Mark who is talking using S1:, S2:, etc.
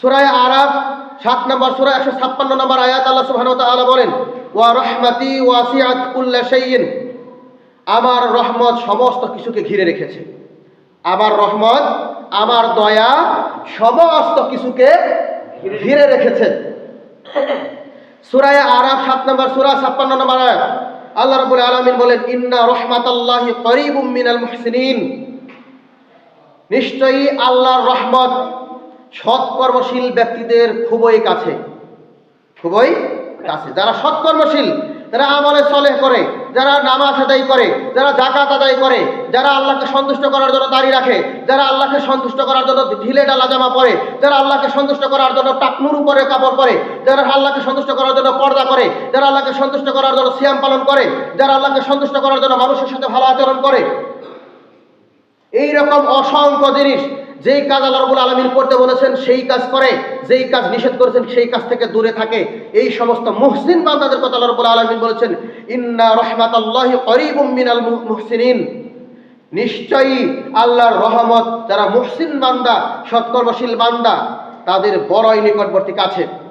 S1: সুরায় আরাফ, সাত নম্বর সুরা, একশো ছাপ্পান্ন নম্বর আয়াত আল্লাহ সুবহানাহু ওয়া তাআলা বলেন, ওয়া রহমাতি ওয়াসিআত কুল্লা শাইইন আমার রহমত সমস্ত কিছুকে ঘিরে রেখেছে। আমার রহমত, আমার দয়া সমস্ত কিছুকে ঘিরে রেখেছে। সুরায় আরাফ, সাত নম্বর সুরা, ছাপ্পান্ন নম্বর আয়াত, আল্লাহ রাব্বুল আলামিন বলেন, ইন্না রহমাতাল্লাহি করিবুম মিনাল মুহসিনিন নিশ্চয়ই আল্লাহর রহমত সৎকর্মশীল ব্যক্তিদের খুবই কাছে খুবই কাছে। যারা সৎকর্মশীল, যারা আমলে চলে করে, যারা নামাজ আদায় করে, যারা জাকাত আদায় করে, যারা আল্লাহকে সন্তুষ্ট করার জন্য দাঁড়িয়ে রাখে, যারা আল্লাহকে সন্তুষ্ট করার জন্য ঢিলে ডালা জামা পরে, যারা আল্লাহকে সন্তুষ্ট করার জন্য টাকনুর উপরে কাপড় পরে, যারা আল্লাহকে সন্তুষ্ট করার জন্য পর্দা করে, যারা আল্লাহকে সন্তুষ্ট করার জন্য সিয়াম পালন করে, যারা আল্লাহকে সন্তুষ্ট করার জন্য মানুষের সাথে ভালো আচরণ করে। এই রকম অসংখ্য জিনিস যেই কাজ আল্লাহ রবুল আলমিন করতে বলেছেন, সেই কাজ করে। যেই কাজ নিষেধ করেছেন, সেই কাজ থেকে দূরে থাকে। এই সমস্ত মুহসিন বান্দাদের কথা আল্লাহ আলমিন বলেছেন, ইন্না রহমাত আল্লাহ মিনাল মুহ- মুহসিনিন। নিশ্চয়ই আল্লাহর রহমত, যারা মুহসিন বান্দা, সৎকর্মশীল বান্দা, তাদের বড়ই নিকটবর্তী কাছে।